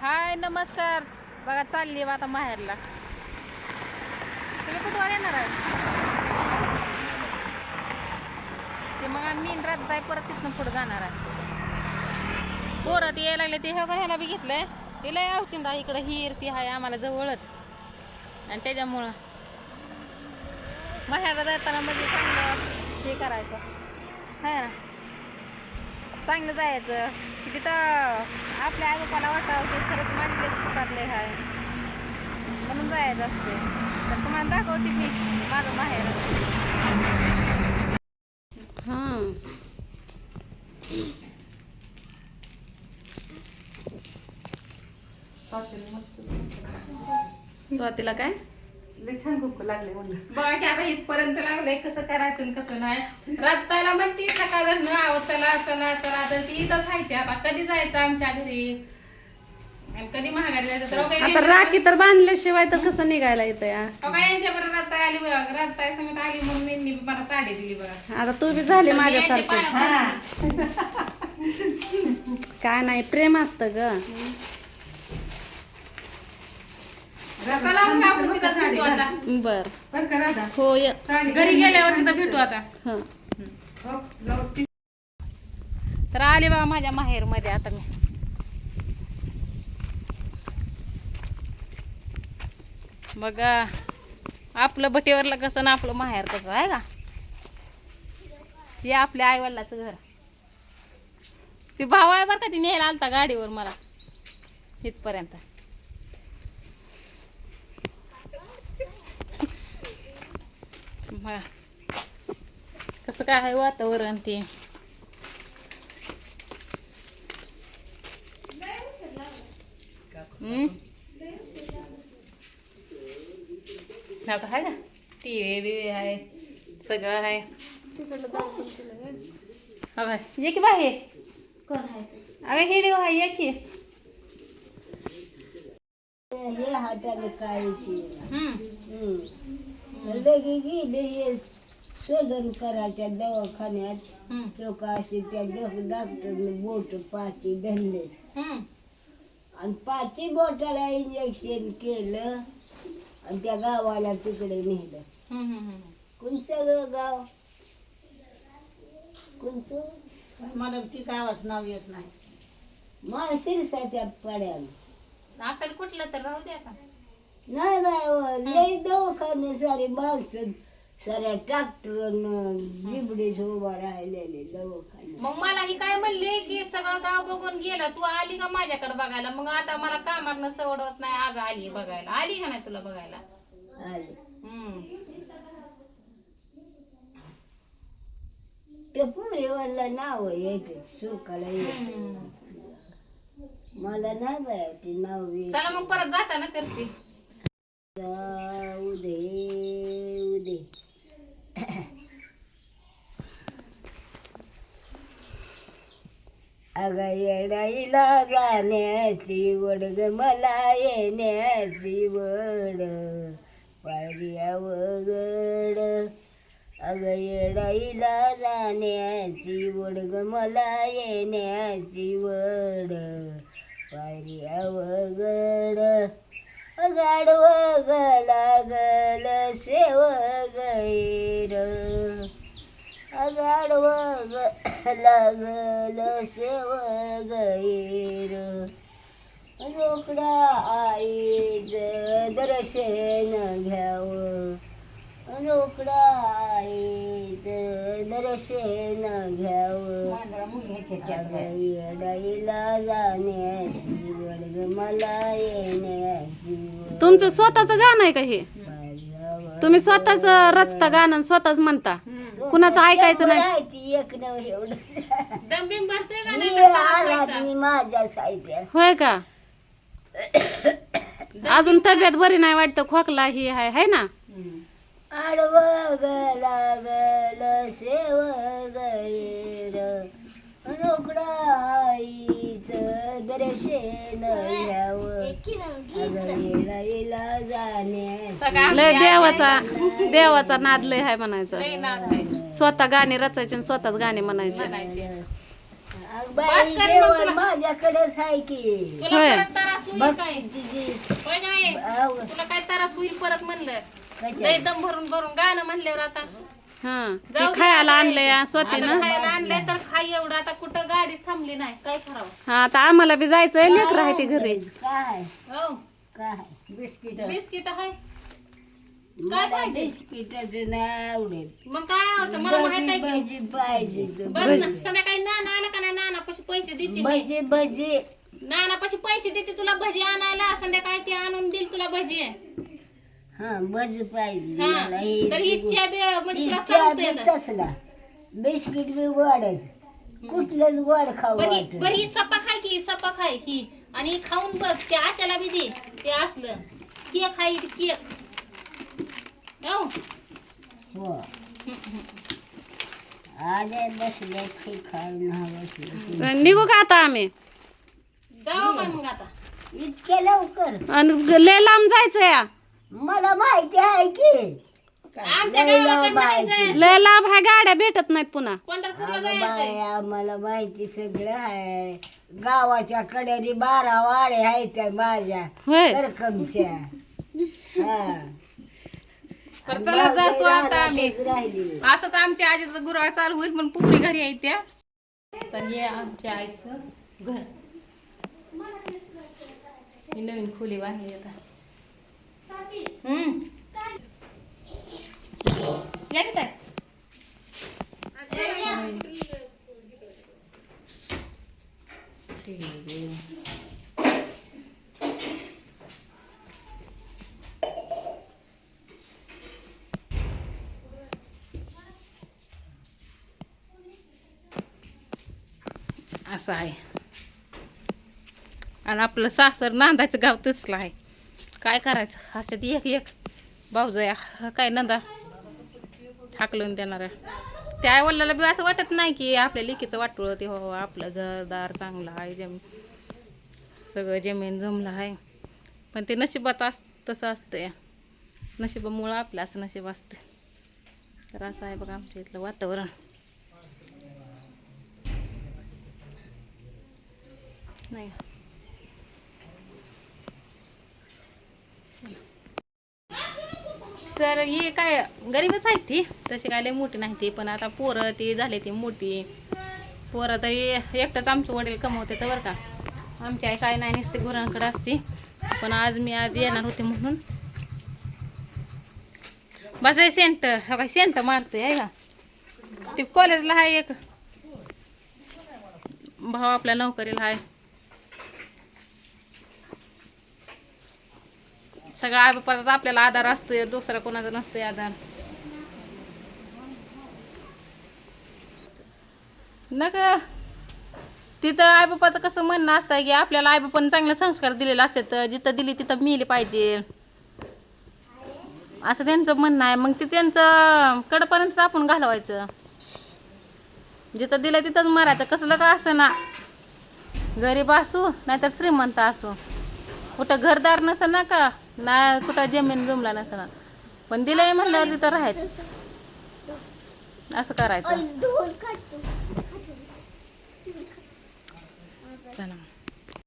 हाय नमस्कार. बघा चालली आहे आता माहेरला. तुम्ही कुठवर येणार आहे? ते मग आम्ही इंद्रात जाय परत तिथनं पुढे जाणार आहे. पोरं ते यायला लागले ते ह्या ह्याला बी घेतलंय. तिला लय अवचिंदा इकडं हिर ती आहे आम्हाला जवळच. आणि त्याच्यामुळं माहेरला जाताना म्हणजे चांगलं हे करायचं. हाय ना? चांगलं जायचं. की तिथं आपल्या आई बापाला वाटावं की खरंच माझी लेख सुखातले आहे म्हणून जायचं असते. तर तुम्हाला दाखवते मी माझं माहेर हां. स्वातीला काय? लय छान भूक लागले म्हणलं. बघा की आता इथपर्यंत लागलंय कसं करायचं आणि कसं नाही. रत्ताला म्हणती सकाळ धरणं आहो चला चला चला तर ती इथंच आहे ती आता कधी जायचं आमच्या घरी? आणि कधी महागारी जायचं? तर आता राखी तर बांधल्याशिवाय तर कसं निघायला येतं या यांच्या रत्ता आली बघा रत्ता संगत आली म्हणून मी मला साडी दिली बघा आता तू बी झाली माझ्यासारखी. काय नाही प्रेम असतं ग रत्ता लावून टाकू तिथं भेटू आता बर. बरं का राधा हो य. घरी गेल्यावर तिथं भेटू आता. हं. हो, तर आले बघा माझ्या माहेरमध्ये आता मी. बघा आपलं बटीवरला कसं ना आपलं माहेर कसं आहे का? हे आपल्या आईवडिलाचं घर. ती भाव आहे बरं का ती न्यायला आलता गाडीवर मला इथपर्यंत. कसं काय आहे वातावरण ते? आता आहे का टी व्ही बी आहे सगळं आहे. हो काय ये की बाहेर. अगं हिडिओ आहे ये की. हे हम्म. लगे गेले सदन करायच्या दवाखान्यात हम्म. चौकाशी त्या डॉक्टरने बोट पाची धरले हम्म. आणि पाची बोटाला इंजेक्शन केलं आणि त्या गावाला तिकडे नेलं हम्म, हम्म, हम्म. कोणतं ग गाव कोणतं मला ती गावाच नाव येत नाही मा शिरसाच्या पाड्याला असेल कुठलं तर राहू द्या का नाही नाही हो, लय दवाखाने सारे माणसं साऱ्या ट्रॅक्टर जिबडीच उभा राहिलेले दवाखाने. मग मला ही काय म्हणली की सगळं गाव बघून गेलं तू आली का माझ्याकडे बघायला? मग आता मला कामात सवडत नाही. अगं आली बघायला. आली का नाही तुला बघायला? आले. हम्म. ते पुरेवाला नाव येते सुकाला येते हम्म. मला नाही बाय ते नाव येत चला मग परत जाताना करते. उदे उदे अग येडाईला जाण्याची वडग मला येण्याची वड पारिया वगड. अग येडाईला जाण्याची वडग मला येण्याची वड पारिया वगड. गाडव लागल शेव गैर गाडव लागल शेव गैर रोकडा आई दर्शन घ्याव. रोकडा दर्शन घ्याव. जाण्याची मला येण्याची तुमचं स्वतःचं गाणं आहे का हे? तुम्ही स्वतःच रचता गाणं आणि स्वतःच म्हणता. कुणाचं ऐकायचं नाही. आहे ती एक नव एवढं दमबिम भरतोय का मी नाही तर आलात मी माझ्या साहित्या होय का? अजून तब्येत बरी नाही वाटतं खोकला ही आहे ना? आडव लागल शेव गैर रोकडा आईच दर्शन घ्यावं. येळाईला जाण्यास लय देवाचा देवाचा नाद लय आहे म्हणायचं. लई नाद आहे. स्वतः गाणे रचायचे आणि स्वतःच गाणे म्हणायचे. बाई कर मग देवा तुला. माझ्याकडेच आहे की. तुला होय. काय? किती होय काय आव, तुला काय त्रास होईल परत म्हणलं? लय दम भरून भरून गाणं म्हणल्यावर आता. हा जाऊ ते दे खायला आता. आणलंय आता स्वतीनं. खायला आणलंय तर खाई एवढं. आता कुठं गाडीच थांबली नाही. काय करावं? हा आता आम्हाला बी जायचंय लेकर आहे ते घरी. काय हो. काय बिस्किट. बिस्किट आहे. मला पाहिजे? बिस्किटाचं नाही आवडेल मग काय आवडतं? मला माहीत आहे की भजी पाहिजे तर बरं ना, संध्याकाळी नाना आला का नाही? नाना पशी पैसे देते मी. भजी भजी. नाना पैसे देते? तुला भजी आणायला. संध्याकाळी ते आणून देईल तुला भजी. हा भजी पाहिजे. हा मला हे- तर ही च्या बी म्हणजे तुला इच्छा चालतंय बी का? तसला बिस्किट बी गोडच. कुठलंच गोड खाऊ बरी वाटत बरी ही सपा खाय की सपा खाय ही आणि खाऊन बघ ते आत्याला बी दे. ते असलं. केक खाय केक. हो हो. आले बसले की खाऊन हा बसले निघू का आता आम्ही? जाऊ का मग आता. इतके लवकर? आणि लय लांब जायचं या. मला माहिती आहे की आमच्या लय गावाकडनं लांब नाही आहे की. जायचं. लय लांब आहे गाड्या भेटत नाहीत पुन्हा. पंढरपूरला अगं जायचंय. मला माहिती सगळं आहे. गावाच्या कड्याने बारा वाडे आहेत त्या माझ्या होय. रकमच्या हा. तर चला जातो आता आम्ही. राहिली. असं तर आमच्या आजीचं गुरुवार चालू होईल पण पुरी घरी आहे त्या. तर हे आमच्या आईचं घर. ही नवीन खोली बांधली आता हम्म. या की ताई? असं आहे. आणि आपलं सासर नांदाचं गाव तसलं आहे. काय करायचं? असं एक एक. भाऊजया हा काय नंदा? हाकलून देणार. आहे त्या वडिलाला बी असं वाटत नाही की आपल्या लेकीचं वाटोळं ते हो, हो आपलं घरदार चांगलं आहे जम सगळं जमीन जमलं आहे. पण ते नशिबात अस तसं असतं या नशिबामुळं आपलं असं नशीब असतं तर असं आहे बघा आमच्या इथलं वातावरण. नाही. तर हे काय गरीबच आहेत ती. तशी काय लय मोठी नाही ती पण आता पोरं ती झाले ती मोठी. पोरं तरी एकटाच आमचे वडील कमवते तर बरं का. आमची आई काय नाही नसते गुरांकडे असते. पण आज मी आज येणार होते म्हणून. बस सेंट हा काय सेंट मारतोय आहे का? ते कॉलेजला आहे एक. भाऊ आपल्या नोकरीला आहे सगळा आई आपल्याला आधार असतोय दुसरा कोणाचा नसतोय आधार. नक तिथं आईबापाचं कसं म्हणणं असतं की आपल्याला आईबापानं चांगले संस्कार दिलेले असतात जिथं दिली तिथं मिली पाहिजे. असं त्यांचं म्हणणं आहे. मग ते त्यांचं कडपर्यंत आपण घालवायचं. जिथं दिलं तिथंच मारायचं कसलं का असं ना? गरीब असू नाहीतर श्रीमंत असू. कुठं घरदार नसं ना का? ना कुठं जमीन जमला नसं ना पण दिलंय म्हणल्यावर तिथं राहायचं असं करायचं. चला.